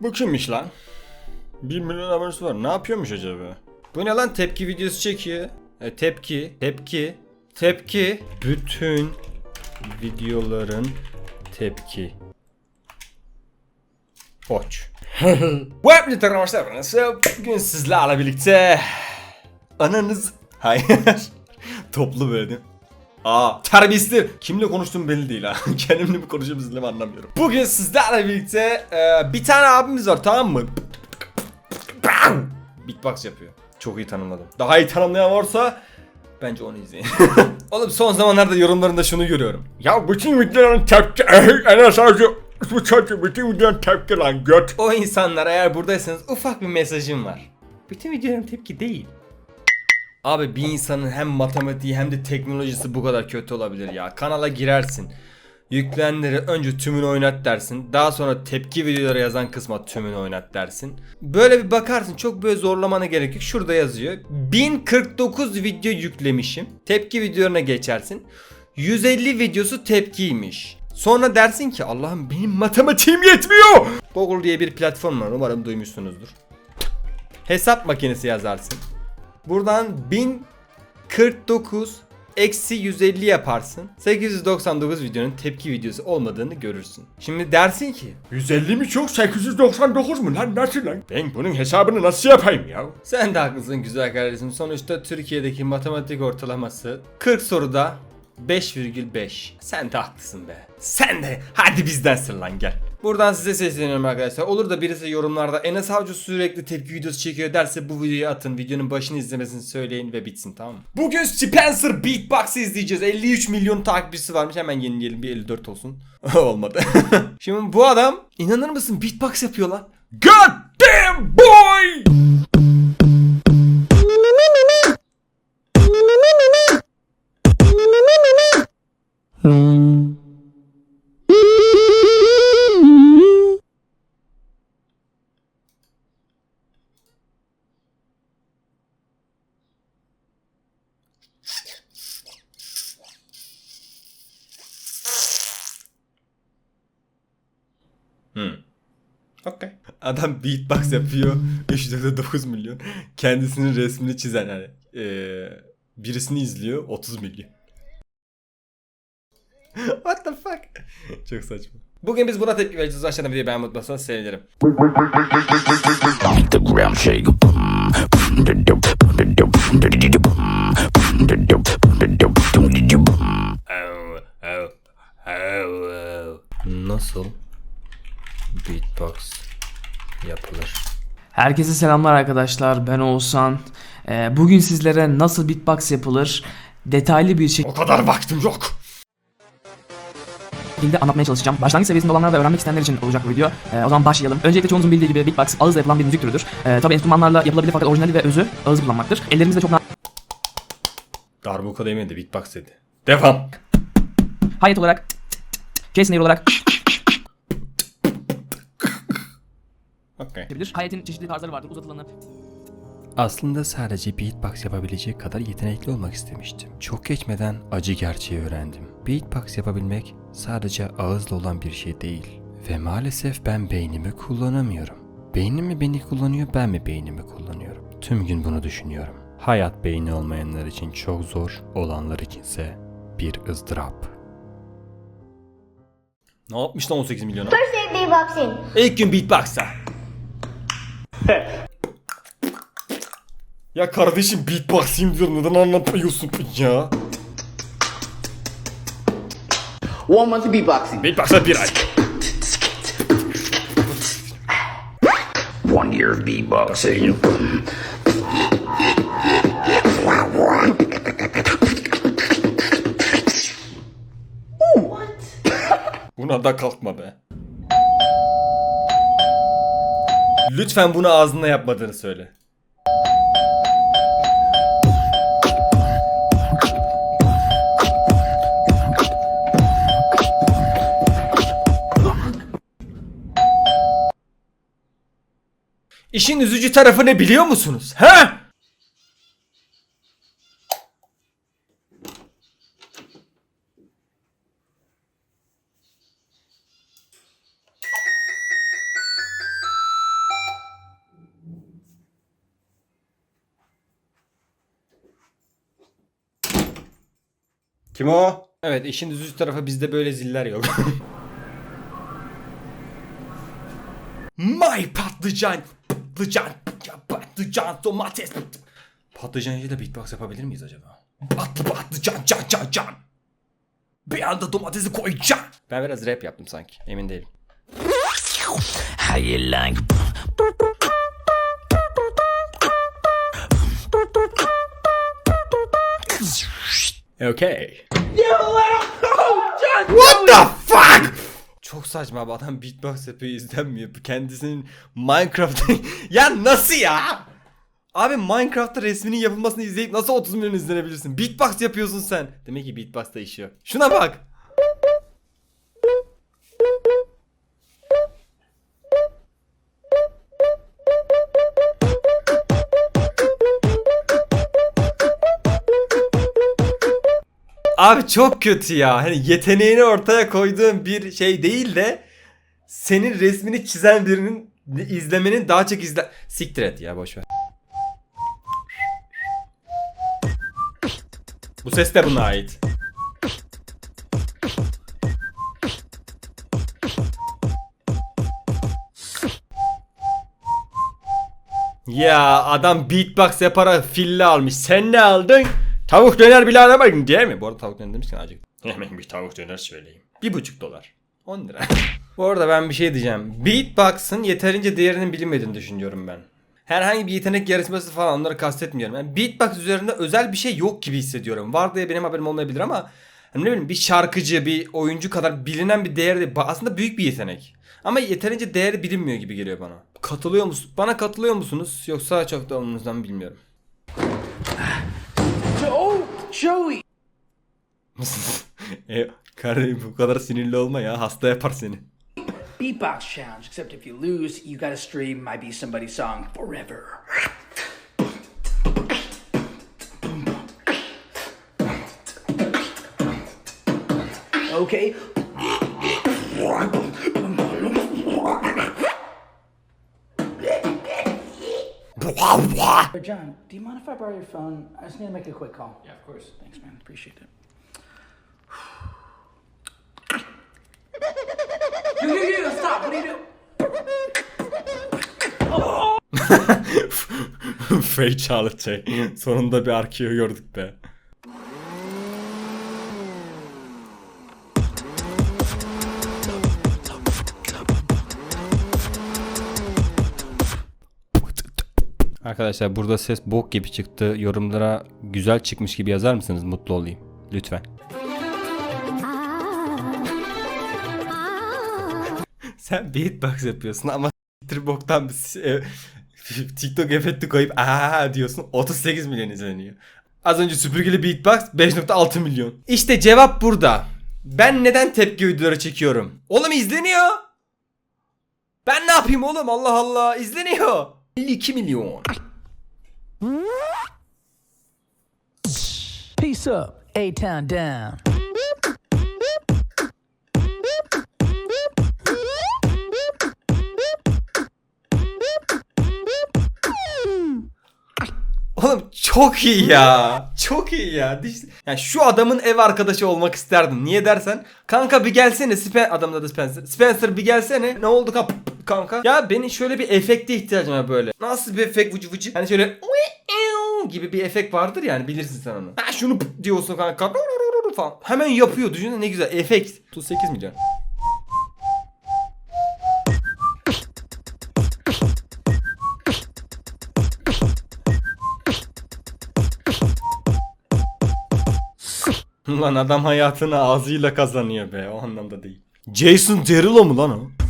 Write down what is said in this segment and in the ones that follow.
Bu kimmiş lan? 1 milyon abonesi var. Ne yapıyormuş acaba? Bu ne lan tepki videosu çekiyor. E, tepki, tepki, tepki. Bütün videoların tepki. Oç. Web literatür arkadaşlar. Nasıl? Bugün sizlerle birlikte ananız hayır toplu böyle? Aa terbiyesizler. Kimle konuştuğum belli değil ha. Kendimle mi konuşuyorum sizinle mi anlamıyorum. Bugün sizlerle birlikte e, bir tane abimiz var tamam mı? Beatbox yapıyor. Çok iyi tanımladım. Daha iyi tanımlayan varsa bence onu izleyin. Oğlum son zamanlarda yorumlarında şunu görüyorum. Ya bütün videoların tepki en sadece bu çocuk bütün videoların tepki lan göt. O insanlar eğer buradaysanız ufak bir mesajım var. Bütün videoların tepki değil. Abi bir insanın hem matematiği hem de teknolojisi bu kadar kötü olabilir ya. Kanala girersin. Yüklenenleri önce tümünü oynat dersin. Daha sonra tepki videoları yazan kısma tümünü oynat dersin. Böyle bir bakarsın çok böyle zorlamana gerek yok. Şurada yazıyor. 1049 video yüklemişim. Tepki videolarına geçersin. 150 videosu tepkiymiş. Sonra dersin ki Allah'ım benim matematiğim yetmiyor. Google diye bir platform var. Umarım duymuşsunuzdur. Hesap makinesi yazarsın. Buradan 1049 eksi 150 yaparsın. 899 videonun tepki videosu olmadığını görürsün. Şimdi dersin ki 150 mi çok 899 mu lan nasıl lan? Ben bunun hesabını nasıl yapayım ya? Sen de haklısın güzel kardeşim. Sonuçta Türkiye'deki matematik ortalaması 40 soruda 5,5. Sen de haklısın be. Sen de hadi bizdensin lan gel. Buradan size sesleniyorum arkadaşlar. Olur da birisi yorumlarda Enes Avcı sürekli tepki videosu çekiyor derse bu videoyu atın. Videonun başını izlemesini söyleyin ve bitsin tamam mı? Bugün Spencer Beatbox izleyeceğiz. 53 milyon takipçisi varmış. Hemen yenileyelim bir 54 olsun. Olmadı. Şimdi bu adam inanır mısın beatbox yapıyor lan. God damn boy! Okay. Adam beatbox yapıyor. 3.9 milyon. Kendisinin resmini çizen hani. eee, birisini izliyor 30 milyon. What the fuck? Çok saçma. Bugün biz buna tepki vereceğiz. Aşağıdan videoyu beğenmeyi unutmazsanız sevinirim. Make the ground shake. Nasıl beatbox yapılır? Herkese selamlar arkadaşlar. Ben Oğuzhan. Ee, bugün sizlere nasıl beatbox yapılır detaylı bir O kadar vaktim yok. şekilde anlatmaya çalışacağım. Başlangıç seviyesinde olanlar ve öğrenmek isteyenler için olacak bu video. Ee, o zaman başlayalım. Öncelikle çoğunuzun bildiği gibi beatbox ağızla yapılan bir müzik türüdür. Ee, tabii enstrümanlarla yapılabilir fakat orijinali ve özü ağız kullanmaktır. Ellerimizde çok Darbuka demedi beatbox dedi. Devam. hayat olarak case olarak Okay. Hayatin çeşitli tarzları vardır. Uzatılanı, Aslında sadece beatbox yapabilecek kadar yetenekli olmak istemiştim. Çok geçmeden acı gerçeği öğrendim. Beatbox yapabilmek sadece ağızla olan bir şey değil. Ve maalesef ben beynimi kullanamıyorum. Beynim mi beni kullanıyor, ben mi beynimi kullanıyorum? Tüm gün bunu düşünüyorum. Hayat beyni olmayanlar için çok zor, olanlar içinse bir ızdırap. Ne yapmış lan 18 milyona? First aid beatboxing. İlk gün beatbox'a. ya kardeşim beatboxing diyorum neden anlatmıyorsun ya? One month beatboxing. Beatbox'a bir ay. One year of beatboxing. Buna da kalkma be. Lütfen bunu ağzında yapmadığını söyle. İşin üzücü tarafı ne biliyor musunuz? He? Kim o? Evet işin düz tarafı bizde böyle ziller yok. My patlıcan. Patlıcan. Patlıcan domates. Patlıcancı da beatbox yapabilir miyiz acaba? Patlı patlıcan can can can. Bir anda domatesi koyacağım. Ben biraz rap yaptım sanki. Emin değilim. You like? Okay. What the fuck? Çok saçma bu adam beatbox yapıyor izlenmiyor. Kendisinin Minecraft ya nasıl ya? Abi Minecraft'ta resminin yapılmasını izleyip nasıl 30 milyon izlenebilirsin? Beatbox yapıyorsun sen. Demek ki beatbox'ta işi yok. Şuna bak. Abi çok kötü ya. Hani yeteneğini ortaya koyduğun bir şey değil de senin resmini çizen birinin izlemenin daha çok izle... Siktir et ya boş ver. Bu ses de buna ait. Ya adam beatbox yaparak fille almış. Sen ne aldın? Tavuk döner bile alamadın değil mi? Bu arada tavuk döner demişken acık. Hemen bir tavuk döner söyleyeyim. Bir buçuk dolar. 10 lira. Bu arada ben bir şey diyeceğim. Beatbox'ın yeterince değerinin bilinmediğini düşünüyorum ben. Herhangi bir yetenek yarışması falan onları kastetmiyorum. Yani beatbox üzerinde özel bir şey yok gibi hissediyorum. Var diye benim haberim olmayabilir ama hani ne bileyim bir şarkıcı, bir oyuncu kadar bilinen bir değer değil. Aslında büyük bir yetenek. Ama yeterince değeri bilinmiyor gibi geliyor bana. Katılıyor musun? Bana katılıyor musunuz? Yoksa çok da umurunuzdan bilmiyorum. Joey. e, kardeşim bu kadar sinirli olma ya. Hasta yapar seni. Beatbox challenge, except if you lose, you gotta stream My Be Somebody song forever. Okay. John, do you mind if I borrow your phone? I just need to make a quick call. Yeah, of course. Thanks, man. Appreciate it. yo, yo, yo, stop! What are you doing? Fake Charlotte şey. Sonunda bir Arkeo gördük be. Arkadaşlar burada ses bok gibi çıktı. Yorumlara güzel çıkmış gibi yazar mısınız? Mutlu olayım. Lütfen. Sen beatbox yapıyorsun ama s**tir boktan bir e, TikTok efekti koyup aa diyorsun 38 milyon izleniyor. Az önce süpürgeli beatbox 5.6 milyon. İşte cevap burada. Ben neden tepki videoları çekiyorum? Oğlum izleniyor. Ben ne yapayım oğlum Allah Allah izleniyor. 52 milyon. Peace up, A-Town down. Oğlum çok iyi ya. Çok iyi ya. Yani şu adamın ev arkadaşı olmak isterdim. Niye dersen? Kanka bir gelsene. Spen adamın adı Spencer. Spencer bir gelsene. Ne oldu kap kanka? Ya benim şöyle bir efekte ihtiyacım var böyle. Nasıl bir efekt vıcı vıcı? Hani şöyle gibi bir efekt vardır yani bilirsin sen onu. Ha şunu diyorsun kanka. falan. Hemen yapıyor. Düşünsene ne güzel efekt. 38 milyon. Lan adam hayatını ağzıyla kazanıyor be o anlamda değil. Jason Derulo mu lan o?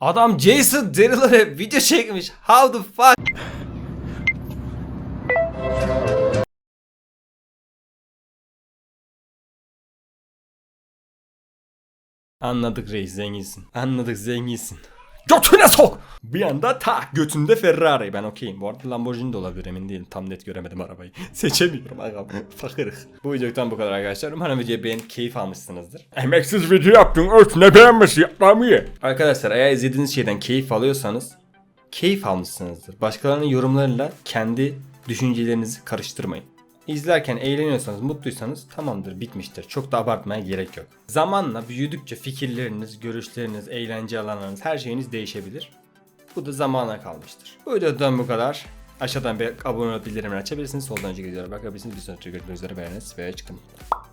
Adam Jason Derulo'ya video çekmiş. How the fuck? Anladık reis zenginsin. Anladık zenginsin. Götüne sok! Bir anda tak götünde Ferrari. Ben okeyim. Bu arada Lamborghini de olabilir emin değilim. Tam net göremedim arabayı. Seçemiyorum agam. Fakırız. Bu videodan bu kadar arkadaşlar. Umarım videoyu beğenip keyif almışsınızdır. Emeksiz video yaptın. Öt ne beğenmesi yapmamı ye. Arkadaşlar eğer izlediğiniz şeyden keyif alıyorsanız keyif almışsınızdır. Başkalarının yorumlarıyla kendi düşüncelerinizi karıştırmayın. İzlerken eğleniyorsanız, mutluysanız tamamdır, bitmiştir. Çok da abartmaya gerek yok. Zamanla büyüdükçe fikirleriniz, görüşleriniz, eğlence alanlarınız, her şeyiniz değişebilir. Bu da zamana kalmıştır. Bu videodan bu kadar. Aşağıdan bir abone olup bildirimleri açabilirsiniz. Soldan önce gidiyorum. Bakabilirsiniz. Bir sonraki görüşmek üzere. Beğeniniz ve çıkın.